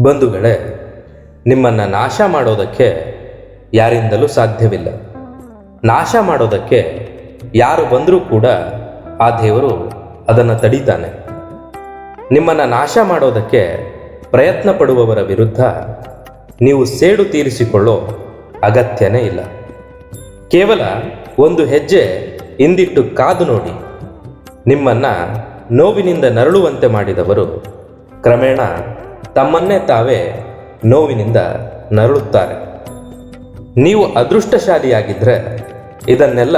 ಬಂಧುಗಳೇ, ನಿಮ್ಮನ್ನು ನಾಶ ಮಾಡೋದಕ್ಕೆ ಯಾರಿಂದಲೂ ಸಾಧ್ಯವಿಲ್ಲ. ನಾಶ ಮಾಡೋದಕ್ಕೆ ಯಾರು ಬಂದರೂ ಕೂಡ ಆ ದೇವರು ಅದನ್ನು ತಡೀತಾನೆ. ನಿಮ್ಮನ್ನು ನಾಶ ಮಾಡೋದಕ್ಕೆ ಪ್ರಯತ್ನ ಪಡುವವರ ವಿರುದ್ಧ ನೀವು ಸೇಡು ತೀರಿಸಿಕೊಳ್ಳೋ ಅಗತ್ಯನೇ ಇಲ್ಲ. ಕೇವಲ ಒಂದು ಹೆಜ್ಜೆ ಹಿಂದಿಟ್ಟು ಕಾದು ನೋಡಿ, ನಿಮ್ಮನ್ನು ನೋವಿನಿಂದ ನರಳುವಂತೆ ಮಾಡಿದವರು ಕ್ರಮೇಣ ತಮ್ಮನ್ನೇ ತಾವೇ ನೋವಿನಿಂದ ನರಳುತ್ತಾರೆ. ನೀವು ಅದೃಷ್ಟಶಾಲಿಯಾಗಿದ್ದರೆ ಇದನ್ನೆಲ್ಲ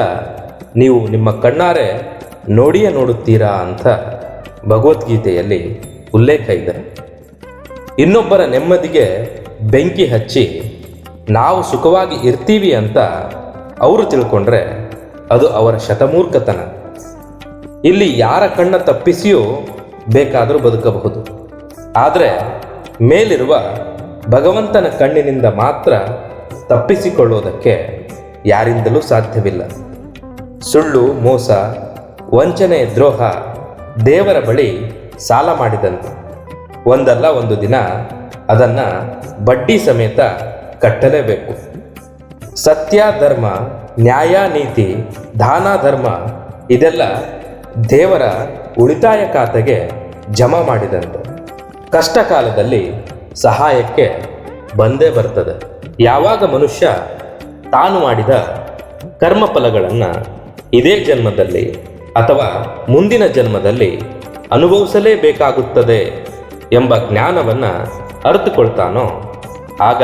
ನೀವು ನಿಮ್ಮ ಕಣ್ಣಾರೆ ನೋಡಿಯೇ ನೋಡುತ್ತೀರಾ ಅಂತ ಭಗವದ್ಗೀತೆಯಲ್ಲಿ ಉಲ್ಲೇಖ ಇದೆ. ಇನ್ನೊಬ್ಬರ ನೆಮ್ಮದಿಗೆ ಬೆಂಕಿ ಹಚ್ಚಿ ನಾವು ಸುಖವಾಗಿ ಇರ್ತೀವಿ ಅಂತ ಅವರು ತಿಳ್ಕೊಂಡ್ರೆ ಅದು ಅವರ ಶತಮೂರ್ಖತನ. ಇಲ್ಲಿ ಯಾರ ಕಣ್ಣ ತಪ್ಪಿಸಿಯೂ ಬೇಕಾದರೂ ಬದುಕಬಹುದು. ಆದರೆ ಮೇಲಿರುವ ಭಗವಂತನ ಕಣ್ಣಿನಿಂದ ಮಾತ್ರ ತಪ್ಪಿಸಿಕೊಳ್ಳೋದಕ್ಕೆ ಯಾರಿಂದಲೂ ಸಾಧ್ಯವಿಲ್ಲ. ಸುಳ್ಳು, ಮೋಸ, ವಂಚನೆ, ದ್ರೋಹ ದೇವರ ಬಳಿ ಸಾಲ ಮಾಡಿದಂತೆ. ಒಂದಲ್ಲ ಒಂದು ದಿನ ಅದನ್ನು ಬಡ್ಡಿ ಸಮೇತ ಕಟ್ಟಲೇಬೇಕು. ಸತ್ಯ, ಧರ್ಮ, ನ್ಯಾಯ, ನೀತಿ, ದಾನ, ಧರ್ಮ ಇದೆಲ್ಲ ದೇವರ ಉಳಿತಾಯ ಖಾತೆಗೆ ಜಮಾ ಮಾಡಿದಂತೆ. ಕಷ್ಟ ಕಾಲದಲ್ಲಿ ಸಹಾಯಕ್ಕೆ ಬಂದೇ ಬರ್ತದೆ. ಯಾವಾಗ ಮನುಷ್ಯ ತಾನು ಮಾಡಿದ ಕರ್ಮಫಲಗಳನ್ನು ಇದೇ ಜನ್ಮದಲ್ಲಿ ಅಥವಾ ಮುಂದಿನ ಜನ್ಮದಲ್ಲಿ ಅನುಭವಿಸಲೇಬೇಕಾಗುತ್ತದೆ ಎಂಬ ಜ್ಞಾನವನ್ನು ಅರಿತುಕೊಳ್ತಾನೋ, ಆಗ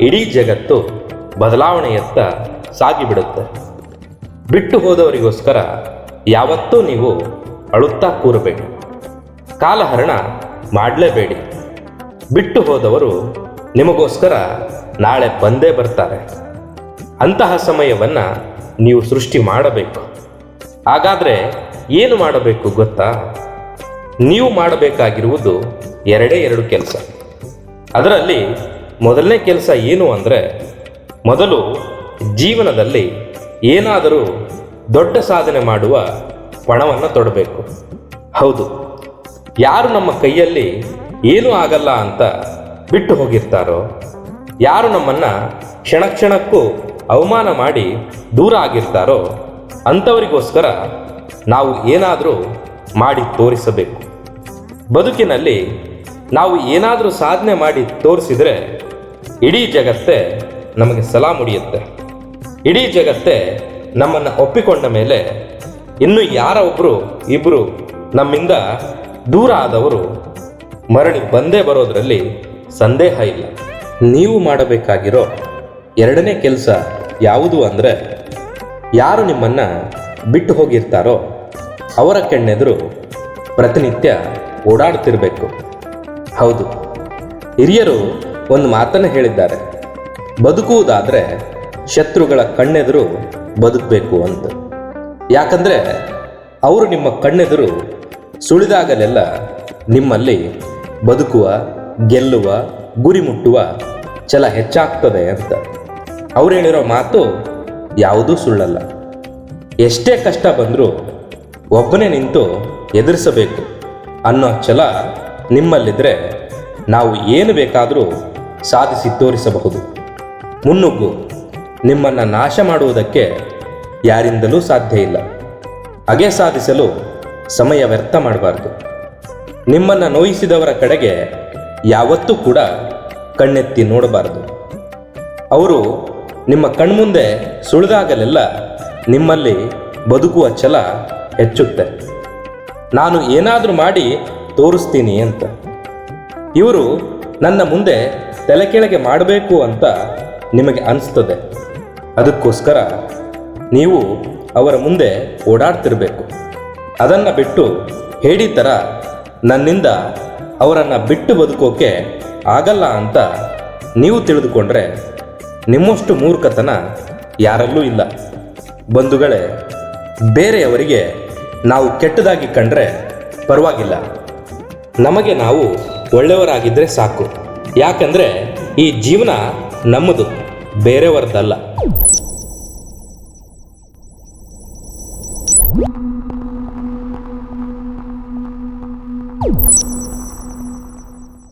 ಇಡೀ ಜಗತ್ತು ಬದಲಾವಣೆಯತ್ತ ಸಾಗಿಬಿಡುತ್ತೆ. ಬಿಟ್ಟು ಹೋದವರಿಗೋಸ್ಕರ ಯಾವತ್ತೂ ನೀವು ಅಳುತ್ತಾ ಕೂರಬೇಕು. ಕಾಲಹರಣ ಮಾಡಲೇಬೇಡಿ. ಬಿಟ್ಟು ಹೋದವರು ನಿಮಗೋಸ್ಕರ ನಾಳೆ ಬಂದೇ ಬರ್ತಾರೆ. ಅಂತಹ ಸಮಯವನ್ನು ನೀವು ಸೃಷ್ಟಿ ಮಾಡಬೇಕು. ಹಾಗಾದರೆ ಏನು ಮಾಡಬೇಕು ಗೊತ್ತಾ? ನೀವು ಮಾಡಬೇಕಾಗಿರುವುದು ಎರಡೇ ಎರಡು ಕೆಲಸ. ಅದರಲ್ಲಿ ಮೊದಲನೇ ಕೆಲಸ ಏನು ಅಂದರೆ ಮೊದಲು ಜೀವನದಲ್ಲಿ ಏನಾದರೂ ದೊಡ್ಡ ಸಾಧನೆ ಮಾಡುವ ಪಣವನ್ನು ತೊಡಬೇಕು. ಹೌದು. ಯಾರು ನಮ್ಮ ಕೈಯಲ್ಲಿ ಏನೂ ಆಗಲ್ಲ ಅಂತ ಬಿಟ್ಟು ಹೋಗಿರ್ತಾರೋ? ಯಾರು ನಮ್ಮನ್ನು ಕ್ಷಣ ಕ್ಷಣಕ್ಕೂ ಅವಮಾನ ಮಾಡಿ ದೂರ ಆಗಿರ್ತಾರೋ? ಅಂಥವರಿಗೋಸ್ಕರ ನಾವು ಏನಾದರೂ ಮಾಡಿ ತೋರಿಸಬೇಕು. ಬದುಕಿನಲ್ಲಿ ನಾವು ಏನಾದರೂ ಸಾಧನೆ ಮಾಡಿ ತೋರಿಸಿದರೆ ಇಡೀ ಜಗತ್ತೇ ನಮಗೆ ಸಲಾ ಮುಡಿಯುತ್ತೆ. ಇಡೀ ಜಗತ್ತೇ ನಮ್ಮನ್ನು ಒಪ್ಪಿಕೊಂಡ ಮೇಲೆ ಇನ್ನು ಯಾರ ಒಬ್ಬರು ಇಬ್ಬರು ನಮ್ಮಿಂದ ದೂರ ಆದವರು ಮರಳಿ ಬಂದೇ ಬರೋದರಲ್ಲಿ ಸಂದೇಹ ಇಲ್ಲ. ನೀವು ಮಾಡಬೇಕಾಗಿರೋ ಎರಡನೇ ಕೆಲಸ ಯಾವುದು ಅಂದರೆ ಯಾರು ನಿಮ್ಮನ್ನು ಬಿಟ್ಟು ಹೋಗಿರ್ತಾರೋ ಅವರ ಕೆಣ್ಣೆದುರು ಪ್ರತಿನಿತ್ಯ ಓಡಾಡ್ತಿರಬೇಕು. ಹೌದು, ಹಿರಿಯರು ಒಂದು ಮಾತನ್ನು ಹೇಳಿದ್ದಾರೆ, ಬದುಕುವುದಾದರೆ ಶತ್ರುಗಳ ಕಣ್ಣೆದುರು ಬದುಕಬೇಕು ಅಂತ. ಯಾಕಂದರೆ ಅವರು ನಿಮ್ಮ ಕಣ್ಣೆದುರು ಸುಳಿದಾಗಲೆಲ್ಲ ನಿಮ್ಮಲ್ಲಿ ಬದುಕುವ, ಗೆಲ್ಲುವ, ಗುರಿ ಮುಟ್ಟುವ ಛಲ ಹೆಚ್ಚಾಗ್ತದೆ ಅಂತ. ಅವ್ರು ಹೇಳಿರೋ ಮಾತು ಯಾವುದೂ ಸುಳ್ಳಲ್ಲ. ಎಷ್ಟೇ ಕಷ್ಟ ಬಂದರೂ ಒಬ್ಬನೇ ನಿಂತು ಎದುರಿಸಬೇಕು ಅನ್ನೋ ಛಲ ನಿಮ್ಮಲ್ಲಿದ್ದರೆ ನಾವು ಏನು ಬೇಕಾದರೂ ಸಾಧಿಸಿ ತೋರಿಸಬಹುದು. ಮುನ್ನುಗ್ಗು ನಿಮ್ಮನ್ನು ನಾಶ ಮಾಡುವುದಕ್ಕೆ ಯಾರಿಂದಲೂ ಸಾಧ್ಯ ಇಲ್ಲ. ಹಾಗೆ ಸಾಧಿಸಲು ಸಮಯ ವ್ಯರ್ಥ ಮಾಡಬಾರ್ದು. ನಿಮ್ಮನ್ನು ನೋಯಿಸಿದವರ ಕಡೆಗೆ ಯಾವತ್ತೂ ಕೂಡ ಕಣ್ಣೆತ್ತಿ ನೋಡಬಾರದು. ಅವರು ನಿಮ್ಮ ಕಣ್ಮುಂದೆ ಸುಳಿದಾಗಲೆಲ್ಲ ನಿಮ್ಮಲ್ಲಿ ಬದುಕುವ ಛಲ ಹೆಚ್ಚುತ್ತೆ. ನಾನು ಏನಾದರೂ ಮಾಡಿ ತೋರಿಸ್ತೀನಿ ಅಂತ. ಇವರು ನನ್ನ ಮುಂದೆ ತಲೆ ಕೆಳಗೆ ಮಾಡಬೇಕು ಅಂತ ನಿಮಗೆ ಅನಿಸ್ತದೆ. ಅದಕ್ಕೋಸ್ಕರ ನೀವು ಅವರ ಮುಂದೆ ಓಡಾಡ್ತಿರ್ಬೇಕು. ಅದನ್ನು ಬಿಟ್ಟು ಹೇಳಿ ಥರ ನನ್ನಿಂದ ಅವರನ್ನು ಬಿಟ್ಟು ಬದುಕೋಕೆ ಆಗಲ್ಲ ಅಂತ ನೀವು ತಿಳಿದುಕೊಂಡ್ರೆ ನಿಮ್ಮಷ್ಟು ಮೂರ್ಖತನ ಯಾರಲ್ಲೂ ಇಲ್ಲ. ಬಂಧುಗಳೇ, ಬೇರೆಯವರಿಗೆ ನಾವು ಕೆಟ್ಟದಾಗಿ ಕಂಡ್ರೆ ಪರವಾಗಿಲ್ಲ. ನಮಗೆ ನಾವು ಒಳ್ಳೆಯವರಾಗಿದ್ದರೆ ಸಾಕು. ಯಾಕಂದರೆ ಈ ಜೀವನ ನಮ್ಮದು, ಬೇರೆಯವರದ್ದಲ್ಲ.